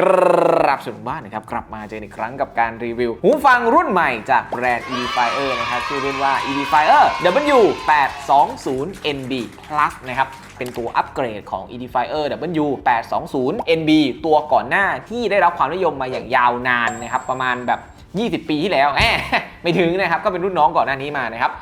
กรับสวัสดีบ้านนะครับกลับมาเจออีกครั้งกับการรีวิว หูฟังรุ่นใหม่จากแบรนด์ Edifier นะครับชื่อรุ่นว่า Edifier W820NB Plus นะครับเป็นตัวอัปเกรดของ Edifier W820NB ตัวก่อนหน้าที่ได้รับความนิยมมาอย่างยาวนานนะครับประมาณแบบ 20 ปีที่แล้วแหมไม่ถึงนะครับก็เป็นรุ่นน้องก่อนหน้านี้มานะครับ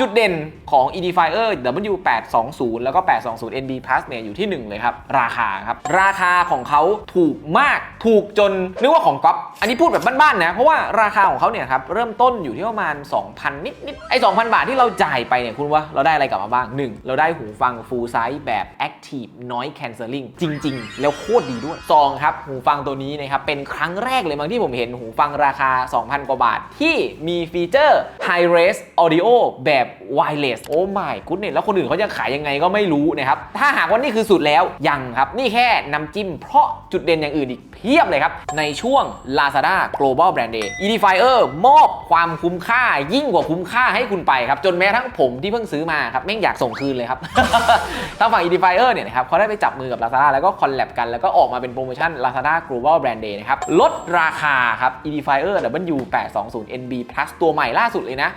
จุดเด่นของ Edifier W820 แล้วก็ 820 NB Plus เนี่ยอยู่ที่ 1 เลยครับ ราคาครับ ราคาของเขาถูกมากถูกจน นึกว่าของก๊อปอันนี้พูดแบบบ้านๆนะ เพราะว่าราคาของเขาเนี่ยครับ เริ่มต้นอยู่ที่ประมาณ 2,000 นิดๆไอ้ 2,000 บาทที่เราจ่ายไปเนี่ยคุณว่าเราได้อะไรกลับมาบ้าง 1 เราได้หูฟัง full size แบบ active noise cancelling จริง ๆ แล้วโคตรดีด้วย 2 ครับ หูฟังตัวนี้นะครับเป็นครั้งแรกเลยมั้งที่ผมเห็นหูฟังราคา 2,000 กว่าบาทที่มีฟีเจอร์ high res audio แบบ wireless โอ้ my goodness แล้วคนอื่นเขาจะขายยังไงก็ไม่รู้นะครับ ถ้าหากว่านี่คือสุดแล้วยังครับ นี่แค่น้ำจิ้มเพราะจุดเด่นอย่างอื่นอีกเพียบเลยครับ ในช่วง Lazada Global Brand Day Edifier มอบความคุ้มค่ายิ่งกว่าคุ้มค่าให้คุณไปครับ จนแม้ทั้งผมที่เพิ่งซื้อมาครับแม่งอยากส่งคืนเลยครับทางฝั่ง Edifier เนี่ยนะครับเขาได้ไปจับมือกับ Lazada แล้วก็คอลแลบกันแล้วก็ออกมาเป็นโปรโมชั่น Lazada Global Brand Day นะครับลดราคาครับ Edifier W820NB Plus ตัวใหม่ล่าสุดเลยนะ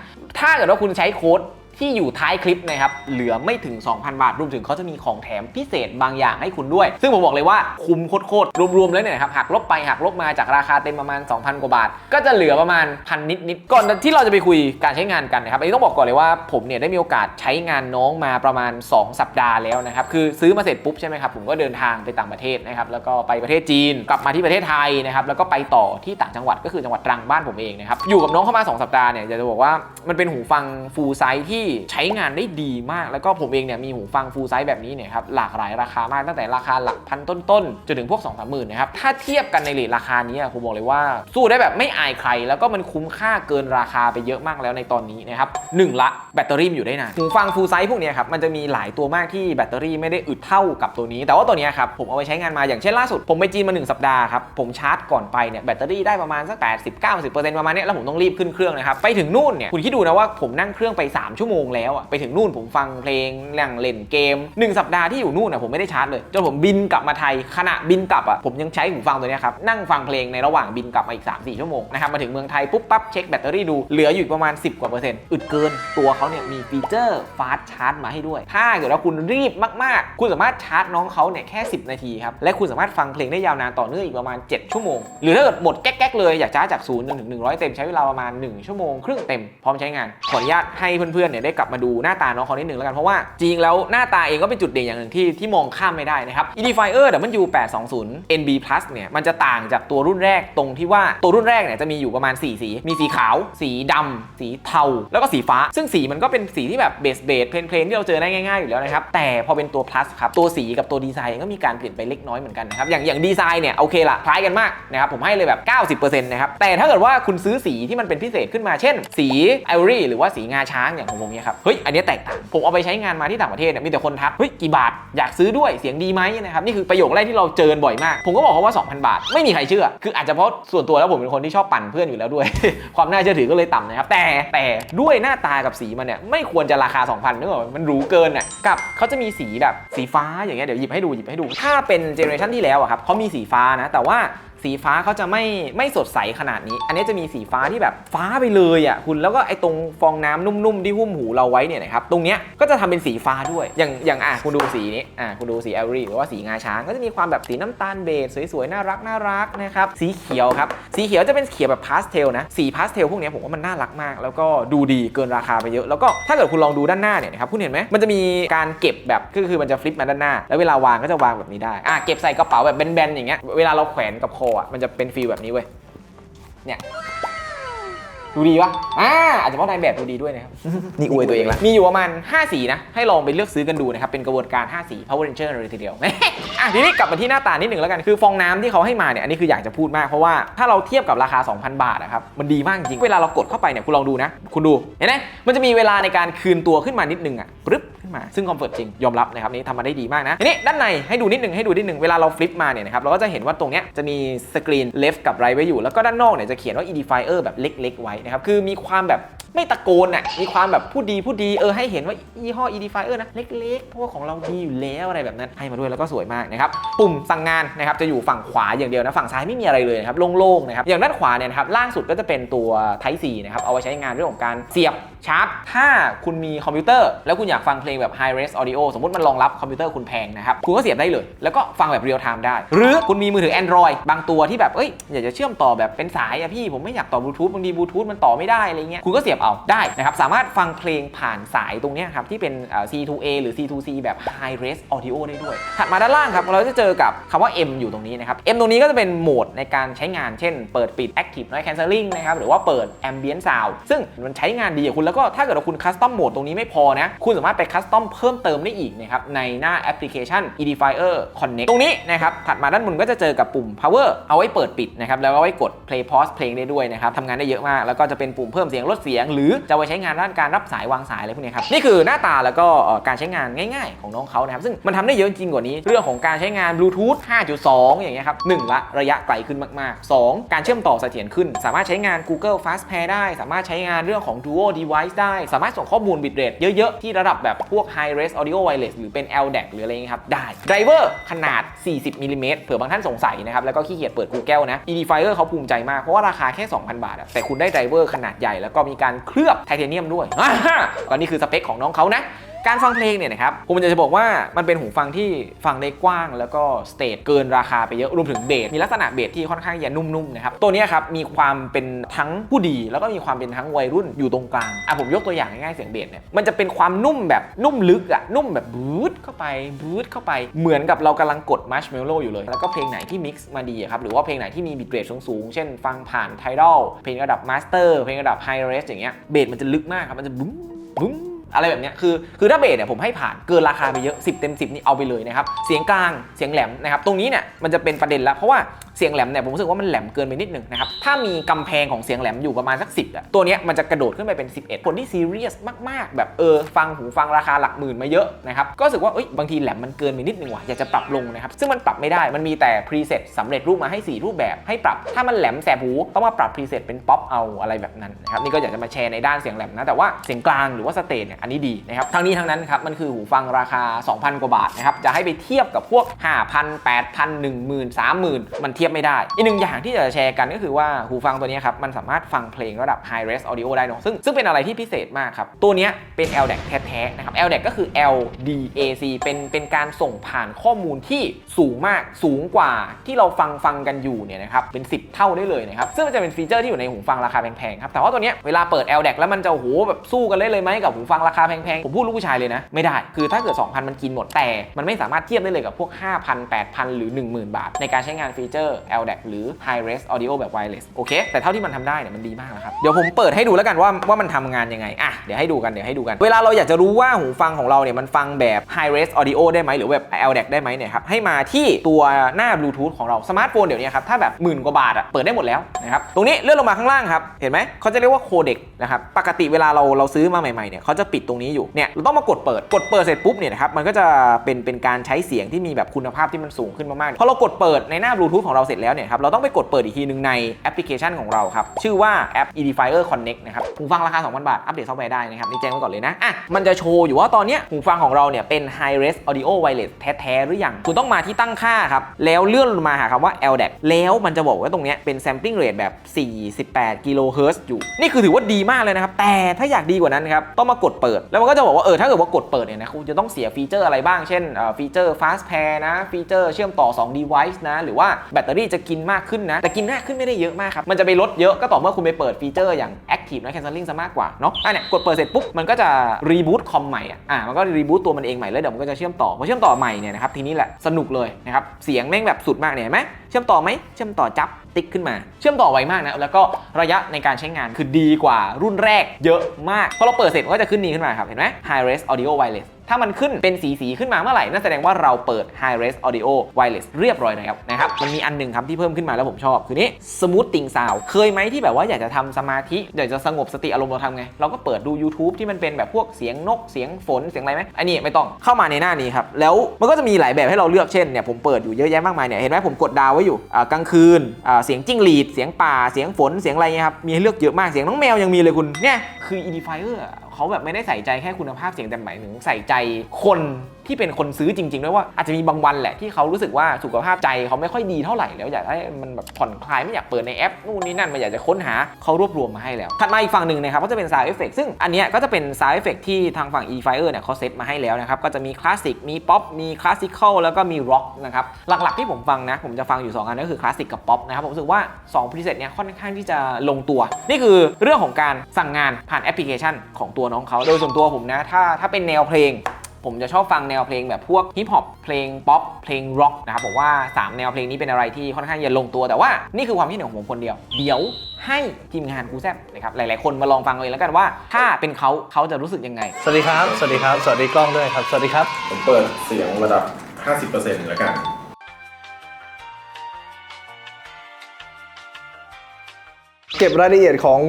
ถ้าเกิดว่าคุณใช้โค้ด ที่อยู่ท้ายคลิปนะครับ เหลือไม่ถึง 2,000 บาท รวมถึงเขาจะมีของแถมพิเศษบางอย่างให้คุณด้วย ซึ่งผมบอกเลยว่าคุ้มโคตรๆรวมๆแล้วเนี่ยนะครับหักลบไปหักลบมาจากราคาเต็มประมาณ 2,000 กว่าบาท ก็จะเหลือประมาณพันนิดๆก่อนที่เราจะไปคุยการใช้งานกันนะครับอันนี้ต้องบอกก่อนเลยว่าผมเนี่ยได้มีโอกาสใช้งานน้องมาประมาณ 2 สัปดาห์แล้วนะครับคือซื้อมาเสร็จปุ๊บใช่ไหมครับผมก็เดินทางไปต่างประเทศนะครับแล้วก็ไปประเทศจีน กลับมาที่ประเทศไทยนะครับแล้วก็ไปต่อที่ต่างจังหวัดก็คือจังหวัดตรังบ้านผมเองนะครับอยู่กับน้องเข้ามา 2 สัปดาห์เนี่ยอยากจะบอกว่ามันเป็นหูฟังฟูลไซส์ที่ใช้งานได้ดีมาก แล้วก็ผมเองเนี่ยมีหูฟังฟูลไซส์แบบนี้เนี่ยครับหลากหลายราคามากตั้งแต่ราคาหลักพันต้นๆจนถึงพวก2องสามหมื่นนะครับถ้าเทียบกันในเรทราคานี้อะผมบอกเลยว่าสู้ได้แบบไม่อายใคร แล้วก็มันคุ้มค่าเกินราคาไปเยอะมากแล้วในตอนนี้นะครับหนึ่งละแบตเตอรี่มันอยู่ได้นานหูฟังฟูลไซส์พวกนี้ครับมันจะมีหลายตัวมากที่แบตเตอรี่ไม่ได้อึดเท่ากับตัวนี้ แต่ว่าตัวเนี้ยครับผมเอาไปใช้งานมาอย่างเช่นล่าสุด ผมไปจีนมา 1 สัปดาห์ครับผมชาร์จก่อนไปเนี่ยแบตเตอรี่ได้ประมาณสัก80-90%ประมาณนี้แล้วผมต้องรีบขึ้นเครื่องนะครับไปถึงนู่นเนี่ยคุณคิดดูนะว่าผมนั่งเครื่องไป 3 ชั่วโมงแล้วอะไปถึงนู่นผมฟังเพลงนั่งเล่นเกม 1 สัปดาห์ที่อยู่นู่นอะผมไม่ได้ชาร์จเลยจนผมบินกลับมาไทยขณะบินกลับอะผมยังใช้หูฟังตัวนี้ครับนั่งฟังเพลงในระหว่างบินกลับมาอีก 3-4 ชั่วโมงนะครับมาถึงเมืองไทยปุ๊บปั๊บเช็คแบตเตอรี่ดูเหลืออยู่ประมาณ 10 กว่าเปอร์เซ็นต์อึดเกินตัวเขาเนี่ยมีฟีเจอร์ฟาสชาร์จมาให้ด้วย ถ้าเกิดว่าคุณรีบมากๆ คุณสามารถชาร์จน้องเขาเนี่ยแค่ 10 นาทีครับและคุณสามารถฟังเพลงได้ยาวนานต่อเนื่องอีกประมาณ 7 ชั่วโมง หรือถ้าเกิดหมดแก๊กๆเลยอยากชาร์จจาก0จนถึง100 เต็มใช้เวลาประมาณ 1 ชั่วโมงครึ่งเต็มพร้อมใช้งานขออนุญาตให้เพื่อนๆเนี่ยได้กลับมาดูหน้าตาน้องเขานิดหนึ่งแล้วกันเพราะว่าจริงแล้วหน้าตาเองก็เป็นจุดเด่นอย่างหนึ่งที่ที่มองข้ามไม่ได้นะครับ Edifier W820 NB Plus เนี่ยมันจะต่างจากตัวรุ่นแรกตรงที่ว่าตัวรุ่นแรกเนี่ยจะมีอยู่ประมาณ 4 สี มีสีขาว สีดำสีเทา แล้วก็สีฟ้า ซึ่งสีมันก็เป็นสีที่แบบเบสเบสเพลนเพลนที่เราเจอได้ง่ายๆอยู่แล้วนะครับ แต่พอเป็นตัว plus ครับ ตัวสีกับตัวดีไซน์ก็มีการเปลี่ยนไปเล็กน้อยเหมือนกันนะครับ อย่างอย่างดีไซน์เนี่ยโอเคละคล้ายกันมากนะครับ ผมให้เลยแบบ 90%นะครับ แต่ถ้าเกิดว่าคุณซื้อสีที่มันเป็นพิเศษขึ้นมา เช่น สีไอวอรี่หรือว่าสีงาช้างอย่างของผมเนี่ยครับ เฮ้ย อันนี้แตกต่าง ผมเอาไปใช้งานมาที่ต่างประเทศเนี่ยมีแต่คนทัก เฮ้ย กี่บาท อยากซื้อด้วย เสียงดีไหมนะครับ นี่คือประโยคแรกที่เราเจอบ่อยมาก ผมก็บอกเขาว่า 2,000 บาท ไม่มีใครเชื่อ คืออาจจะเพราะส่วนตัวแล้วผมเป็นคนที่ชอบปั่นเพื่อนอยู่แล้วด้วย ความน่าเชื่อถือก็เลยต่ำนะครับ แต่แต่ด้วยหน้าตากับสีมันเนี่ยไม่ควรจะราคา 2,000นึกออกมมันหรูเกินอะ กับเขาจะมีสีแบบสีฟ้าอย่างเงี้ย เดี๋ยวหยิบให้ดูหยิบให้ดู ถ้าเป็นเจเนอเรชันที่แล้วอะครับเขามีสีฟ้านะ แต่ว่า สีฟ้าเขาจะไม่ไม่สดใสขนาดนี้ อันนี้จะมีสีฟ้าที่แบบฟ้าไปเลยอะคุณแล้วก็ไอ้ตรงฟองน้ำนุ่มๆที่หุ้มหูเราไว้เนี่ยนะครับตรงเนี้ยก็จะทำเป็นสีฟ้าด้วย อย่างอย่างอะคุณดูสีนี้อะคุณดูสีแอลรี่หรือว่าสีงาช้างก็จะมีความแบบสีน้ำตาลเบจสวยๆน่ารักน่ารักนะครับสีเขียวครับสีเขียวจะเป็นเขียวแบบพาสเทลนะสีพาสเทลพวกนี้ผมว่ามันน่ารักมาก แล้วก็ดูดีเกินราคาไปเยอะแล้วก็ถ้าเกิดคุณลองดูด้านหน้าเนี่ยนะครับคุณเห็นไหมมันจะมีการเก็บแบบก็คือมันจะฟลิปมาด้านหน้า แล้วเวลาวางก็จะวางแบบนี้ได้อะเก็บใส่กระเป๋าแบบแบนๆอย่างเงี้ยเวลาเราแขวนกับคออะมันจะเป็นฟีลแบบนี้เว้ยเนี่ยดูดีปะอ่าอาจจะเพราะนายแบบดูดีด้วยนะครับ นี่อวยตัวเองละ มีอยู่ประมาณ 5 สีนะ ให้ลองไปเลือกซื้อกันดูนะครับ เป็นกระบวนการ 5 สี Power Ranger เลยทีเดียว อะทีนี้กลับมาที่หน้าตานิดหนึ่งแล้วกัน คือฟองน้ำที่เขาให้มาเนี่ย อันนี้คืออยากจะพูดมาก เพราะว่าถ้าเราเทียบกับราคา 2,000 บาทนะครับ มันดีมากจริง เวลาเรากดเข้าไปเนี่ย คุณลองดูนะ คุณดู เห็นไหมมันจะมีเวลาในการคืนตัวขึ้นมานิดนึงอะปึ๊บขึ้น มาซึ่งคอมฟอร์ตจริงยอมรับนะครับนี่ทำมาได้ดีมากนะทีนี้ด้านในให้ดูนิดนึงให้ดูนิดนึงเวลาเราฟลิปมาเนี่ยนะครับเราก็จะเห็นว่าตรงเนี้ยจะมีสกรีน left กับ right ไว้อยู่ แล้วก็ด้านนอกเนี่ยจะเขียนว่า edifier แบบเล็ก ๆ ไว้นะครับคือมีความแบบไม่ตะโกนน่ะ มีความแบบพูดดีพูดดีเออให้เห็นว่ายี่ห้อ Edifier นะ เล็กๆ เพราะว่าของเราดีอยู่แล้วอะไรแบบนั้น ให้มาด้วยแล้วก็สวยมากนะครับ ปุ่มสั่งงานนะครับ จะอยู่ฝั่งขวาอย่างเดียวนะ ฝั่งซ้ายไม่มีอะไรเลยนะครับ โล่งๆ นะครับ อย่างด้านขวาเนี่ยนะครับ ล่างสุดก็จะเป็นตัว Type C นะครับ เอาไว้ใช้งานเรื่องของการเสียบ ชาร์จ ถ้าคุณมีคอมพิวเตอร์ แล้วคุณอยากฟังเพลงแบบ High Res Audio สมมติมันรองรับคอมพิวเตอร์คุณแพงนะครับ คุณก็เสียบได้เลย แล้วก็ฟังแบบเรียลไทม์ได้ หรือคุณมีมือถือ Android บางตัวที่แบบ เอ้ย อยากจะเชื่อมต่อแบบเป็นสายอะพี่ ผมไม่อยากต่อบลูทูธบางทีบลูทูธมันต่อไม่ได้อะไรเงี้ย คุณก็เสียบเอาได้นะครับ สามารถฟังเพลงผ่านสายตรงเนี้ยครับที่เป็น C2A หรือ C2C แบบ High Res Audio ได้ด้วย ถัดมาด้านล่างครับเราจะเจอกับคำว่า M อยู่ตรงนี้นะครับ M ตรงนี้ก็จะเป็นโหมดในการใช้งาน เช่น เปิดปิด Active Noise Cancelling นะครับ หรือว่าเปิด Ambient Sound ซึ่งมันใช้งานดีกับคุณแล้วก็ถ้าเกิดว่าคุณคัสตอมโหมดตรงนี้ไม่พอนะ คุณสามารถไปคัสตอมเพิ่มเติมได้อีกนะครับในหน้าแอปพลิเคชัน Edifier Connect ตรงนี้นะครับถัดมาด้านบนก็จะเจอกับปุ่ม Power เอาไว้เปิดปิดนะครับแล้วก็ไว้กด Play Pause เพลงได้ด้วยนะครับทำงานได้เยอะมาก แล้วก็จะเป็นปุ่มเพิ่มเสียงลดเสียง หรือจะไว้ใช้งานด้านการรับสายวางสายอะไรพวกนี้ครับนี่คือหน้าตาแล้วก็การใช้งานง่าย ๆ ของน้องเขานะครับซึ่งมันทำได้เยอะจริงกว่านี้ เรื่องของการใช้งานบลูทูธ5.2 อย่างเงี้ยครับหนึ่งละระยะไกลขึ้นมากๆ 2 การเชื่อมต่อเสถียรขึ้น สามารถใช้งาน Google Fast Pair ได้ สามารถใช้งานเรื่องของ Duo Device ได้ สามารถส่งข้อมูล bitrate เยอะ ๆ ที่ระดับแบบพวก High Res Audio Wireless หรือเป็น LDAC หรืออะไรเงี้ยครับ ได้ Driver ขนาด 40มิลลิเมตรเผื่อบางท่านสงสัยนะครับ แล้วก็ขี้เกียจเปิด Google นะ Edifier เขาภูมิใจมาก เพราะว่าราคาแค่ 2,000 บาทอะแต่คุณได้ Driver ขนาดใหญ่แล้วก็มีการเคลือบไทเทเนียมด้วยอ่าฮะก็นี่คือสเปคของน้องเขานะ การฟังเพลงเนี่ยนะครับผมจะบอกว่ามันเป็นหูฟังที่ฟังได้กว้าง แล้วก็สเตทเกินราคาไปเยอะรวมถึงเบสมีลักษณะเบสที่ค่อนข้างจะนุ่มๆนะครับตัวนี้ครับมีความเป็นทั้งผู้ดี แล้วก็มีความเป็นทั้งวัยรุ่นอยู่ตรงกลางอะผมยกตัวอย่างง่ายๆเสียงเบสเนี่ยมันจะเป็นความนุ่มแบบนุ่มลึกอะนุ่มแบบบูดเข้าไปบูดเข้าไปเหมือนกับเรากำลังกดมัชเมลโล่อยู่เลย แล้วก็เพลงไหนที่มิกซ์มาดีครับหรือว่าเพลงไหนที่มีบิตเรทสูงๆเช่น ฟังผ่านไทดอลเพลงระดับมาสเตอร์เพลงระดับไฮเรสอย่างเงี้ยเบสมันจะลึกมากครับมันจะบุ้มบุ้ม อะไรแบบนี้คือคือถ้าเบสเนี่ยผมให้ผ่านเกินราคาไปเยอะ 10 เต็ม 10 นี่เอาไปเลยนะครับ เสียงกลางเสียงแหลมนะครับตรงนี้เนี่ยมันจะเป็นประเด็นแล้วเพราะว่าเสียงแหลมเนี่ยผมรู้สึกว่ามันแหลมเกินไปนิดนึงนะครับถ้ามีกำแพงของเสียงแหลมอยู่ประมาณสัก 10อะตัวเนี้ยมันจะกระโดดขึ้นไปเป็น 11 คนที่ซีเรียสมากๆ แบบเออฟังหูฟังราคาหลักหมื่นมาเยอะนะครับก็รู้สึกว่าเอ้ยบางทีแหลมมันเกินไปนิดนึงว่ะอยากจะปรับลงนะครับซึ่งมันปรับไม่ได้มันมีแต่พรีเซตสำเร็จรูปมาให้ 4 รูปแบบให้ปรับถ้ามันแหลมแสบหูต้องมาปรับพรีเซตเป็นป๊อปเอาอะไรแบบนั้นนะครับนี่ก็อยากจะมาแชร์ในด้านเสียงแหลมนะแต่ว่าเสียงกลางหรือว่าสเตจเนี่ยอันนี้ดีนะครับทั้งนี้ทั้งนั้นครับมันคือหูฟังราคา 2,000 กว่าบาทนะครับจะให้ไปเทียบกับพวก 5,000 8,000 10,000 30,000มันเทียบไม่ได้ อีกหนึ่งอย่างที่จะแชร์กันก็คือว่าหูฟังตัวนี้ครับมันสามารถฟังเพลงระดับ High Res Audio ได้เนอะซึ่งซึ่งเป็นอะไรที่พิเศษมากครับ ตัวนี้เป็น LDAC แท้ๆนะครับ LDAC ก็คือ LDAC เป็นเป็นการส่งผ่านข้อมูลที่สูงมากสูงกว่าที่เราฟังฟังกันอยู่เนี่ยนะครับเป็น 10 เท่าได้เลยนะครับซึ่งมันจะเป็นฟีเจอร์ที่อยู่ในหูฟังราคาแพงๆครับแต่ว่าตัวนี้เวลาเปิด LDAC แล้วมันจะโหแบบสู้กันเล่นเลยไหมกับหูฟังราคาแพงๆผมพูดลูกผู้ชายเลยนะไม่ได้คือถ้าเกิด 2,000 มันกินหมดแต่ มันไม่สามารถเทียบได้เลยกับพวก 5,000 8,000 หรือ 10,000 บาท ในการใช้งานฟีเจอร์ LDAC หรือ High Res Audio แบบ Wireless โอเค แต่เท่าที่มันทำได้เนี่ยมันดีมากแล้วครับ เดี๋ยวผมเปิดให้ดูแล้วกันว่าว่ามันทำงานยังไง อะ เดี๋ยวให้ดูกัน เดี๋ยวให้ดูกัน เวลาเราอยากจะรู้ว่าหูฟังของเราเนี่ยมันฟังแบบ High Res Audio ได้ไหมหรือแบบ LDAC ได้ไหมเนี่ยครับ ให้มาที่ตัวหน้าบลูทูธของเรา สมาร์ทโฟนเดี๋ยวนี้ครับ ถ้าแบบหมื่นกว่าบาทอะเปิดได้หมดแล้วนะครับ ตรงนี้เลื่อนลงมาข้างล่างครับ เห็นไหมเขาจะเรียกว่าโคเด็กนะครับ ปกติเวลาเราเราซื้อมาใหม่ๆเนี่ยเขาจะปิดตรงนี้อยู่ เนี่ยเราต้องมากดเปิด กดเปิดเสร็จปุ๊บเนี่ยนะครับ มันก็จะเป็นเป็นการใช้เสียงที่มีแบบคุณภาพที่มันสูงขึ้นมากๆพอเรากดเปิดในหน้าบลูทูธของเราเสร็จแล้วเนี่ยครับเราต้องไปกดเปิดอีกทีหนึงในแอปพลิเคชันของเราครับชื่อว่าแอป Edifier Connect นะครับหูฟังราคา 2,000 บาท อัปเดตซอฟต์แวร์ได้นะครับนี่แจ้งไว้ก่อนเลยนะอะมันจะโชว์อยู่ว่าตอนเนี้ยหูฟังของเราเนี่ยเป็น High Res Audio Wireless แท้ๆหรือยังคุณต้องมาที่ตั้งค่าครับแล้วเลื่อนลงมาหาคำว่า LDAC แล้วมันจะบอกว่าตรงเนี้ยเป็น sampling rate แบบ 48กิโลเฮิรตซ์อยู่ นี่คือถือว่าดีมากเลยนะครับ แต่ถ้าอยากดีกว่านั้นครับ ต้องมากดเปิด แล้วมันก็จะบอกว่า เออ ถ้าเกิดว่ากดเปิดเนี่ยนะ คุณจะต้องเสียฟีเจอร์อะไรบ้าง เช่นฟีเจอร์ fast pair นะ ฟีเจอร์เชื่อมต่อ 2 device นะ หรือว่าแบตเตอรี่จะกินมากขึ้นนะ แต่กินมากขึ้นไม่ได้เยอะมากครับ มันจะไปลดเยอะก็ต่อเมื่อคุณไปเปิดฟีเจอร์อย่าง active noise cancelling ซะมากกว่าเนาะอะเนี่ยกดเปิดเสร็จปุ๊บมันก็จะรีบูตคอมใหม่อะอะมันก็รีบูตตัวมันเองใหม่แล้วเดี๋ยวมันก็จะเชื่อมต่อพอเชื่อมต่อใหม่เนี่ยนะครับทีนี้แหละสนุกเลยนะครับเสียงแม่งแบบสุดมากเนี่ยเห็นไหม ชื่อมต่อไหมเชื่อมต่อจับติ๊กขึ้นมา เชื่อมต่อไวมากนะแล้วก็ระยะในการใช้งานคือดีกว่ารุ่นแรกเยอะมากพอเราเปิดเสร็จมันก็จะขึ้นนี้ขึ้นมาครับเห็นไหม High Res Audio Wireless ถ้ามันขึ้นเป็นสีสีขึ้นมาเมื่อไหร่นั่นแสดงว่าเราเปิด High Res Audio Wireless เรียบร้อยแล้วนะครับ มันมีอันหนึ่งครับที่เพิ่มขึ้นมาแล้วผมชอบ คือนี้ Smoothing Sound เคยไหมที่แบบว่าอยากจะทำสมาธิ อยากจะสงบสติอารมณ์เราทำไง เราก็เปิดดู YouTube ที่มันเป็นแบบพวกเสียงนกเสียงฝนเสียงอะไรไหมอันนี้ไม่ต้องเข้ามาในหน้านี้ครับแล้วมันก็จะมีหลายแบบให้เราเลือกเช่นเนี่ยผมเปิดอยู่เยอะแยะมากมายเนี่ยเห็นไหมผมกดดาวไว้ว้อยู่กลางคืนเสียงจิ้งหรีด เสียงป่าเสียงฝนเสียงอะไรเงี้ยครับมีให้เลือกเยอะมากเสียงน้องแมวยังมีเลยคุณเนี่ยคือ Edifier อะเขาแบบไม่ได้ใส่ใจแค่คุณภาพเสียงแต่หมายถึงใส่ใจคนที่เป็นคนซื้อจริงๆด้วยว่าอาจจะมีบางวันแหละที่เขารู้สึกว่าสุขภาพใจเขาไม่ค่อยดีเท่าไหร่แล้วอยากให้มันแบบผ่อนคลายไม่อยากเปิดในแอปนู่นนี่นั่นไม่อยากจะค้นหาเขารวบรวมมาให้แล้วถัดมาอีกฝั่งหนึ่งนะครับก็จะเป็น Sound Effect ซึ่งอันนี้ก็จะเป็น Sound Effect ที่ทางฝั่ง Edifier เนี่ยเขาเซตมาให้แล้วนะครับก็จะมีคลาสสิกมีป๊อปมีคลาสสิคอลแล้วก็มีร็อกนะครับหลักๆที่ผมฟังนะผมจะฟังอยู่ 2 อันก็คือคลาสสิกกับป๊อปนะครับผมรู้สึกว่า2 preset เนี่ยค่อนข้างที่จะลงตัว นี่คือเรื่องของการสั่งงานผ่านแอปพลิเคชันของตัวน้องเขาโดยส่วนตัวผมนะ ถ้าถ้าเป็นแนวเพลง ผมจะชอบฟังแนวเพลงแบบพวกฮิปฮอปเพลงป๊อปเพลงร็อกนะครับผมว่า 3 แนวเพลงนี้เป็นอะไรที่ค่อนข้างจะลงตัวแต่ว่านี่คือความคิดเห็นของผมคนเดียว เดี๋ยวให้ทีมงานกูแซบนะครับหลาย ๆ คนมาลองฟังเลยแล้วกันว่า ถ้าเป็นเขาเขาจะรู้สึกยังไง สวัสดีครับ สวัสดีครับ สวัสดีกล้องด้วยครับ สวัสดีครับ ผมเปิดเสียงระดับ 50%แล้วกัน ก็บรายละเอียดของ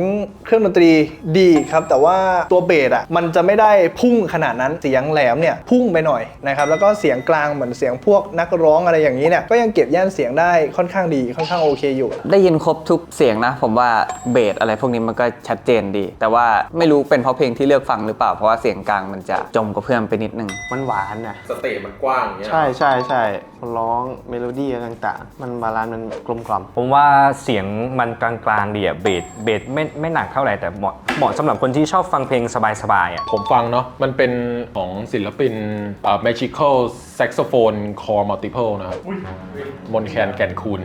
เครื่องดนตรีดีครับ แต่ว่าตัวเบสอะมันจะไม่ได้พุ่งขนาดนั้นเสียงแหลมเนี่ยพุ่งไปหน่อยนะครับแล้วก็เสียงกลางเหมือนเสียงพวกนักร้องอะไรอย่างนี้เนี่ยก็ยังเก็บย่านเสียงได้ค่อนข้างดีค่อนข้างโอเคอยู่ ได้ยินครบทุกเสียงนะ ผมว่าเบสอะไรพวกนี้มันก็ชัดเจนดี แต่ว่าไม่รู้เป็นเพราะเพลงที่เลือกฟังหรือเปล่าเพราะว่าเสียงกลางมันจะจมกว่าเพื่อนไปนิดนึงมันหวานนะสเตจมันกว้างอย่างเงี้ยใช่ใช่ใช่คนร้องเมโลดี้อะไรต่างๆ มันบาลานซ์มันกลมกล่อมผมว่าเสียงมันกลางๆดีอะเบสเบสไม่ไม่หนักเท่าไหร่แต่เหมาะเหมาะสำหรับคนที่ชอบฟังเพลงสบายๆอะผมฟังเนาะมันเป็นของศิลปินเอ่อ Magical Saxophone Core Multiple นะครับมนแคนแก่นคูณ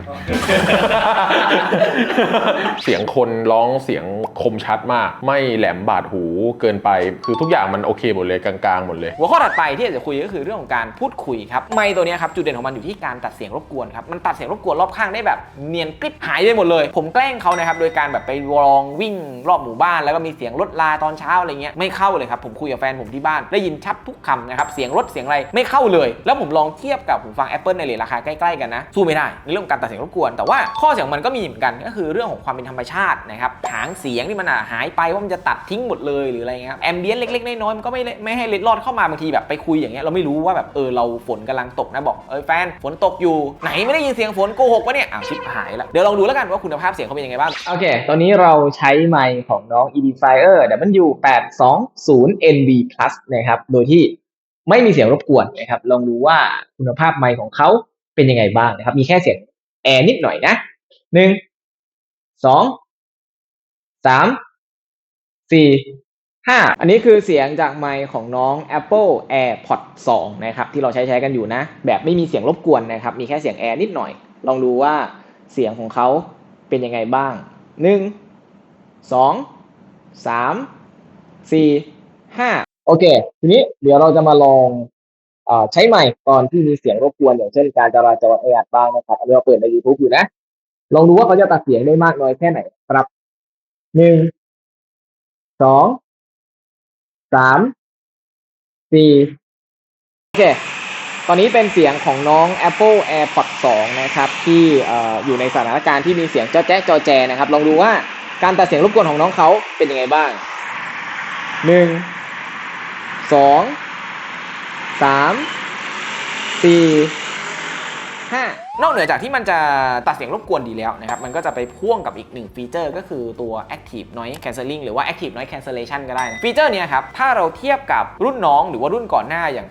เสียงคนร้องเสียงคมชัดมาก ไม่แหลมบาดหูเกินไป คือทุกอย่างมันโอเคหมดเลยกลางๆหมดเลย หัวข้อถัดไปที่อยากจะคุยก็คือเรื่องของการพูดคุยครับไมค์ตัวเนี้ยครับจุดเด่นของมันอยู่ที่การตัดเสียงรบกวนครับมันตัดเสียงรบกวนรอบข้างได้แบบเนียนกริบหายไปหมดเลย ผมแกล้งเขานะครับโดยการแบบไปลองวิ่งรอบหมู่บ้านแล้วก็มีเสียงรถลาตอนเช้าอะไรเงี้ยไม่เข้าเลยครับผมคุยกับแฟนผมที่บ้านได้ยินชัดทุกคำนะครับเสียงรถเสียงอะไรไม่เข้าเลย แล้วผมลองเทียบกับหูฟัง Apple ในเรทราคาใกล้ๆกันนะสู้ไม่ได้ในเรื่องการตัดเสียงรบกวน แต่ว่าข้อเสียงมันก็มีเหมือนกันก็คือเรื่องของความเป็นธรรมชาตินะครับหางเสียงที่มันหายไปว่ามันจะตัดทิ้งหมดเลยหรืออะไรเงี้ยแอมเบียนเล็กๆน้อยๆมันก็ไม่ไม่ให้เล็ดลอดเข้ามาบางทีแบบไปคุยอย่างเงี้ยเราไม่รู้ว่าแบบเออเราฝนกำลังตกนะบอกเออแฟนฝนตกอยู่ไหนไม่ได้ยินเสียงฝนโกหกวะเนี่ยอ้าวชิบหายละเดี๋ยวลองดูแล้วกันว่าคุณภาพเสียงเขาเป็นยังไงบ้างโอเคตอนนี้เราใช้ไมค์ของน้อง Edifier W820 NV Plus นะครับ โดยที่ไม่มีเสียงรบกวนนะครับ ลองดูว่าคุณภาพไมค์ของเขาเป็นยังไงบ้างนะครับ มีแค่เสียงแอร์นิดหน่อยนะหนึ่งสองสามสี่ห้าอันนี้คือเสียงจากไมค์ของน้อง Apple AirPods 2 นะครับ ที่เราใช้ใช้กันอยู่นะ แบบไม่มีเสียงรบกวนนะครับ มีแค่เสียงแอร์นิดหน่อย ลองดูว่าเสียงของเขาเป็นยังไงบ้าง หนึ่งสองสามสี่ห้าโอเค ทีนี้เดี๋ยวเราจะมาลองเออใช้ไมค์ตอนที่มีเสียงรบกวนอย่างเช่นการจราจรแออัดบ้างนะครับอันนี้เราเปิดใน YouTube อยู่นะ ลองดูว่าเขาจะตัดเสียงได้มากน้อยแค่ไหนครับหนึ่งสองสามสี่โอเค ตอนนี้เป็นเสียงของน้อง Apple AirPods 2 นะครับ ที่อ่อยู่ในสถานการณ์ที่มีเสียงจ้แจ๊ะจอแจนะครับ ลองดูว่าการตัดเสียงรบกวนของน้องเขาเป็นยังไงบ้างหนึ่งสองสามสี่ห้า นอกเหนือจากที่มันจะตัดเสียงรบกวนดีแล้วนะครับ มันก็จะไปพ่วงกับอีกหนึ่งฟีเจอร์ก็คือตัว Active Noise Cancelling หรือว่า Active Noise Cancellation ก็ได้นะฟีเจอร์นี้ครับ ถ้าเราเทียบกับรุ่นน้องหรือว่ารุ่นก่อนหน้าอย่าง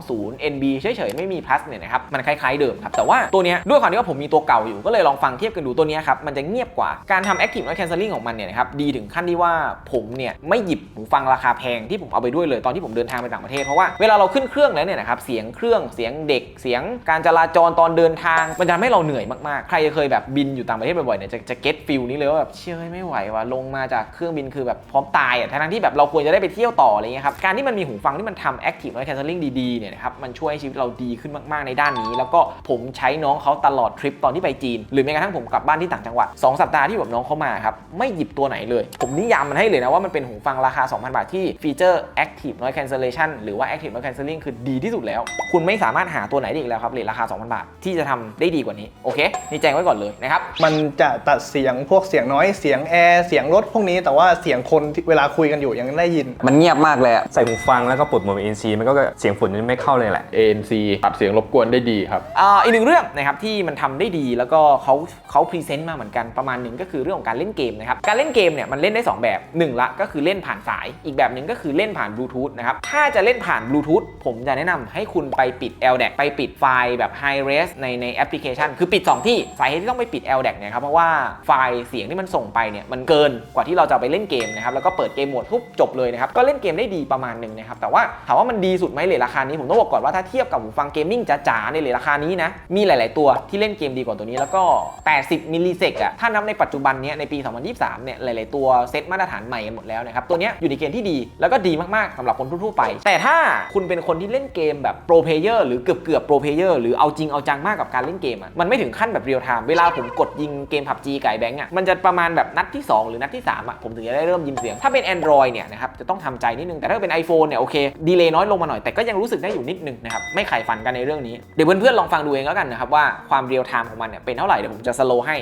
820 NB เฉยๆ ไม่มี plus เนี่ยนะครับ มันคล้ายๆเดิมครับ แต่ว่าตัวนี้ด้วยความที่ว่าผมมีตัวเก่าอยู่ ก็เลยลองฟังเทียบกันดูตัวนี้ครับ มันจะเงียบกว่า การทำ Active Noise Cancelling ของมันเนี่ยนะครับ ดีถึงขั้นที่ว่าผมเนี่ยไม่หยิบหูฟังราคาแพงที่ผมเอาไปด้วยเลยตอนที่ผมเดินทางไปต่างประเทศเพราะว่าเวลาเราขึ้นเครื่องแล้วเนี่ยนะครับเสียงเครื่องเสียงเด็กเสียงการจราจรตอนเดินทางมันจะทำให้เราเหนื่อยมากๆ ใครเคยแบบบินอยู่ต่างประเทศบ่อยๆเนี่ยจะจะเก็ตฟิลนี้เลยว่าแบบเชื่อไม่ไหวว่ะลงมาจากเครื่องบินคือแบบพร้อมตายอะทั้งที่แบบเราควรจะได้ไปเที่ยวต่ออะไรเงี้ยครับการที่มันมีหูฟังที่มันทำ Active Noise Cancelling ดีๆเนี่ยนะครับมันช่วยให้ชีวิตเราดีขึ้นมากๆในด้านนี้ แล้วก็ผมใช้น้องเขาตลอดทริปตอนที่ไปจีน หรือแม้กระทั่งผมกลับบ้านที่ต่างจังหวัด2สัปดาห์ที่แบบน้องเขามาครับไม่หยิบตัวไหนเลย ผมนิยามมันให้เลยนะว่ามันเป็นหูฟังราคา 2,000 บาทที่ฟีเจอร์ Active Noise Cancellation หรือว่า Active Noise Cancelling คือดีที่สุดแล้ว คุณไม่สามารถหาตัวไหนได้อีกแล้วครับเรทราคา 2,000 บาทที่จะทำได้ดีกว่านี้โอเคนี่แจ้งไว้ก่อนเลยนะครับมันจะตัดเสียงพวกเสียงน้อยเสียงแอร์เสียงรถพวกนี้ แต่ว่าเสียงคนที่เวลาคุยกันอยู่ยังได้ยิน มันเงียบมากเลยอะใส่หูฟังแล้วก็ปลดโหมด ANC มันก็เสียงฝุ่นมันไม่เข้าเลยแหละ ANC ตัดเสียงรบกวนได้ดีครับ อ่าอีกหนึ่งเรื่องนะครับที่มันทำได้ดีแล้วก็เขาเขาพรีเซนต์มาเหมือนกันประมาณหนึ่งก็คือเรื่องของการเล่นเกมนะครับการเล่นเกมเนี่ยมันเล่นได้2แบบหนึ่งละก็คือเล่นผ่านสาย อีกแบบหนึ่งก็คือเล่นผ่านบลูทูธนะครับถ้าจะเล่นผ่านบลูทูธผมจะแนะนำให้คุณไปปิด LDAC ไปปิดไฟล์แบบ High Res ในในแอปพลิเคชัน คือปิด 2 ที่สาเหตุที่ต้องไปปิด LDAC เนี่ยครับเพราะว่าไฟล์เสียงที่มันส่งไปเนี่ยมันเกินกว่าที่เราจะไปเล่นเกมนะครับแล้วก็เปิดเกมโหมดทุบจบเลยนะครับก็เล่นเกมได้ดีประมาณหนึ่งนะครับแต่ว่าถามว่ามันดีสุดไหมเลยราคานี้ผมต้องบอกก่อนว่าถ้าเทียบกับหูฟังเกมมิ่งจ๋าๆในเลยราคานี้นะมีหลาย ๆ ตัวที่เล่นเกมดีกว่าตัวนี้แล้วก็ 80มิลลิเซกอะถ้านับในปัจจุบันเนี้ยในปี 2023 เนี่ยหลาย ๆ ตัวเซตมาตรฐานใหม่กันหมดแล้วนะครับตัวเนี้ยอยู่ในเกณฑ์ที่ดีแล้วก็ดีมาก ๆสำหรับคนทั่ว ๆ ไป แต่ถ้าคุณเป็นคนที่เล่นเกมแบบโปรเพเยอร์หรือเกือบเกือบโปรเพเยอร์หรือเอาจริงเอาจังมากกับการเล่นเกมอะมันไม่ถึงขั้นแบบเรียลไทม์เวลาผมกดยิงเกมผับจีไก่แบงก์อะมันจะประมาณแบบนัดที่ 2 หรือนัดที่ 3อะผมถึงจะได้เริ่มยินเสียง ถ้าเป็น Android เนี่ยนะครับจะต้องทำใจนิดนึง แต่ถ้าเป็น iPhone เนี่ยโอเคดีเลย์น้อยลงมาหน่อยแต่ก็ยังรู้สึกได้อยู่นิดนึงนะครับไม่ไข่ฝันกันในเรื่องนี้เดี๋ยวเพื่อนๆลองฟังดูเองแล้วกันนะครับว่าความเรียลไทม์ของมันเนี่ยเป็นเท่าไหร่เดี๋ยวผมจะสโลว์ให้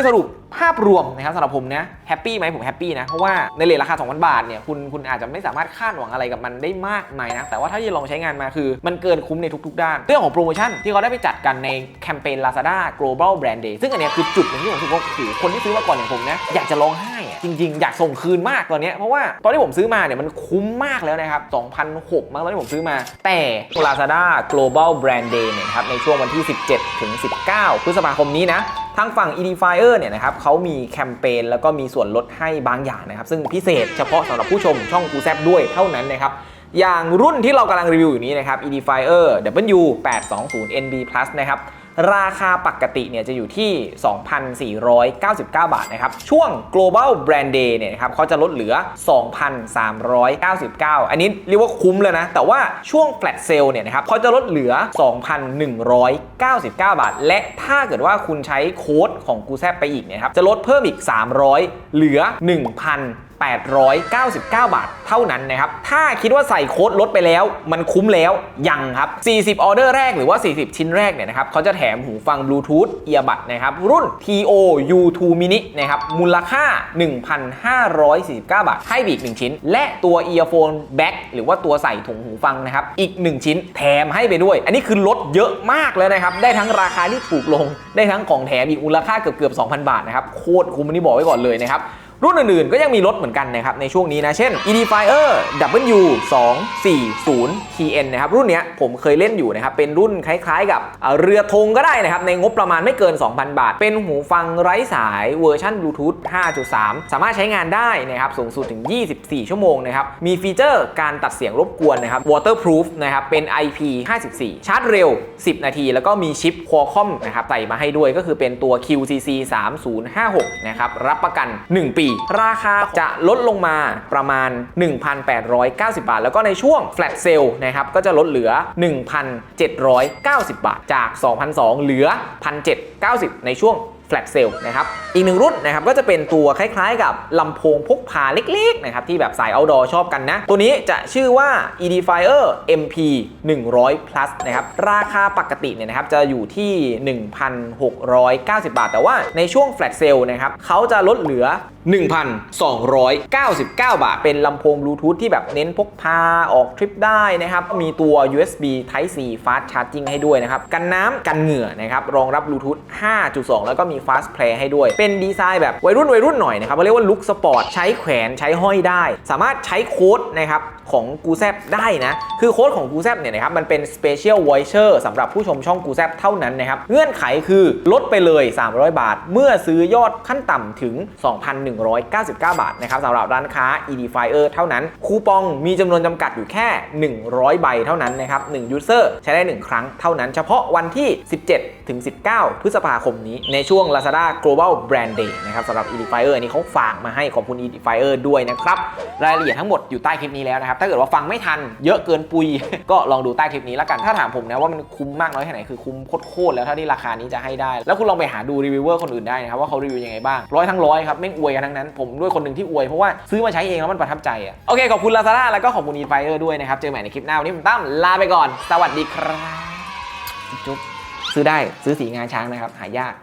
ยสรุปภาพรวมนะครับสำหรับผมนะแฮปปี้ไหมผมแฮปปี้นะ เพราะว่าในเลทราคา 2,000 บาทเนี่ยคุณคุณอาจจะไม่สามารถคาดหวังอะไรกับมันได้มากมายนะ แต่ว่าถ้าที่ลองใช้งานมาคือมันเกินคุ้มในทุกๆด้าน เรื่องของโปรโมชั่นที่เขาได้ไปจัดกันในแคมเปญ Lazada Global Brand Day ซึ่งอันเนี้ยคือจุดหนึ่งที่ผมรู้สึกว่าโอ้โหคนที่ซื้อมาก่อนอย่างผมนะอยากจะร้องไห้ จริง ๆ อยากส่งคืนมากตอนนี้เพราะว่าตอนที่ผมซื้อมาเนี่ยมันคุ้มมากแล้วนะครับ2,006มั้งตอนที่ผมซื้อมา แต่ Lazada Global Brand Day เนี่ยครับในช่วงวันที่ 17ถึง19 พฤษภาคมนี้นะทางฝั่ง Edifier เนี่ยนะครับเขามีแคมเปญแล้วก็มีส่วนลดให้บางอย่างนะครับ ซึ่งพิเศษเฉพาะสำหรับผู้ชมช่องกูแซบด้วยเท่านั้นนะครับอย่างรุ่นที่เรากำลังรีวิวอยู่นี้นะครับ Edifier W820 NB Plus นะครับ ราคาปกติเนี่ยจะอยู่ที่ 2,499 บาทนะครับ ช่วง global brand day เนี่ยนะครับเขาจะลดเหลือ 2,399 อันนี้เรียกว่าคุ้มเลยนะ แต่ว่าช่วง flat sale เนี่ยนะครับเขาจะลดเหลือ 2,199 บาท และถ้าเกิดว่าคุณใช้โค้ดของกูแซบไปอีกเนี่ยครับจะลดเพิ่มอีก 300 เหลือ 1,000 899 บาทเท่านั้นนะครับ ถ้าคิดว่าใส่โค้ดลดไปแล้ว มันคุ้มแล้วยังครับ 40 ออเดอร์แรกหรือว่า 40 ชิ้นแรกเนี่ยนะครับเขาจะแถมหูฟังบลูทูธเอียบัดนะครับ รุ่น TO U2 mini นะครับ มูลค่า 1,549 บาท ให้บีก 1 ชิ้น และตัว earphone back หรือว่าตัวใส่ถุงหูฟังนะครับ อีก 1 ชิ้นแถมให้ไปด้วย อันนี้คือลดเยอะมากเลยนะครับ ได้ทั้งราคาที่ถูกลง ได้ทั้งของแถมอีกมูลค่าเกือบเกือบ2,000 บาทนะครับ โคตรคุ้มอันนี้บอกไว้ก่อนเลยนะครับ รุ่นอื่นๆ ก็ยังมีลดเหมือนกันนะครับในช่วงนี้นะ เช่น Edifier W240 TN นะครับรุ่นเนี้ยผมเคยเล่นอยู่นะครับเป็นรุ่นคล้ายๆ กับเเรือธงก็ได้นะครับในงบประมาณไม่เกิน 2,000 บาท เป็นหูฟังไร้สายเวอร์ชันบลูทูธ5.3 สามารถใช้งานได้นะครับสูงสุดถึง 24 ชั่วโมงนะครับมีฟีเจอร์การตัดเสียงรบกวนนะครับ waterproof นะครับเป็น IP54 ชาร์จเร็ว 10 นาที แล้วก็มีชิป Qualcomm นะครับใส่มาให้ด้วยก็คือเป็นตัว QCC 3056นะครับรับประกัน 1 ปีราคาจะลดลงมาประมาณ 1,890 บาท แล้วก็ในช่วง flat sale นะครับ ก็จะลดเหลือ 1,790 บาท จาก 2,200 เหลือ 1,790 ในช่วง flat sale นะครับ อีกหนึ่งรุ่นนะครับก็จะเป็นตัวคล้ายๆ กับลำโพงพกพาเล็กๆนะครับที่แบบสาย outdoor ชอบกันนะ ตัวนี้จะชื่อว่า Edifier MP 100 plus นะครับ ราคาปกติเนี่ยนะครับจะอยู่ที่ 1,690 บาท แต่ว่าในช่วง flat sale นะครับเขาจะลดเหลือ 1,299 บาท เป็นลำโพงบลูทูธที่แบบเน้นพกพาออกทริปได้นะครับ มีตัว USB Type C Fast Charging ให้ด้วยนะครับ กันน้ำกันเหงื่อนะครับ รองรับบลูทูธ5.2 แล้วก็มี Fast Play ให้ด้วย เป็นดีไซน์แบบวัยรุ่นวัยรุ่นหน่อยนะครับเขาเรียกว่าลุคสปอร์ตใช้แขวนใช้ห้อยได้ สามารถใช้โค้ดนะครับของกูแซบได้นะ คือโค้ดของกูแซบเนี่ยนะครับมันเป็น Special Voucher สำหรับผู้ชมช่องกูแซบเท่านั้นนะครับเงื่อนไขคือลดไปเลย 300 บาท เมื่อซื้อยอดขั้นต่ำถึง 2,199 บาทนะครับสำหรับร้านค้า Edifier เท่านั้น คูปองมีจำนวนจำกัดอยู่แค่ 100 ใบเท่านั้นนะครับ1 user ใช้ได้ 1 ครั้งเท่านั้น เฉพาะวันที่ 17 ถึง 19 พฤษภาคมนี้ในช่วง Lazada Global Brand Day นะครับสำหรับ Edifier อันนี้เขาฝากมาให้ขอบคุณ Edifier ด้วยนะครับ รายละเอียดทั้งหมดอยู่ใต้คลิปนี้แล้วนะครับ ถ้าเกิดว่าฟังไม่ทันเยอะเกินปุย ก็ลองดูใต้คลิปนี้แล้วกัน ถ้าถามผมนะว่ามันคุ้มมากน้อยแค่ไหนคือคุ้มโคตรแล้วเท่าที่ราคานี้จะให้ได้ แล้วคุณลองไปหาดูรีวิวเวอร์คนอื่นได้นะครับว่าเขารีวิวยังไงบ้างร้อยทั้งร้อยครับไม่อวยกันทั้งนั้นผมด้วยคนหนึ่งที่อวยเพราะว่าซื้อมาใช้เองแล้วมันประทับใจอะโอเคขอบคุณ Lazada แล้วก็ขอบคุณ Edifier ด้วยนะครับเจอใหม่ในคลิปหน้าวันนี้ผมตั้มลาไปก่อน สวัสดีครับจุ๊บซื้อได้ซื้อสีงาช้างนะครับ หายาก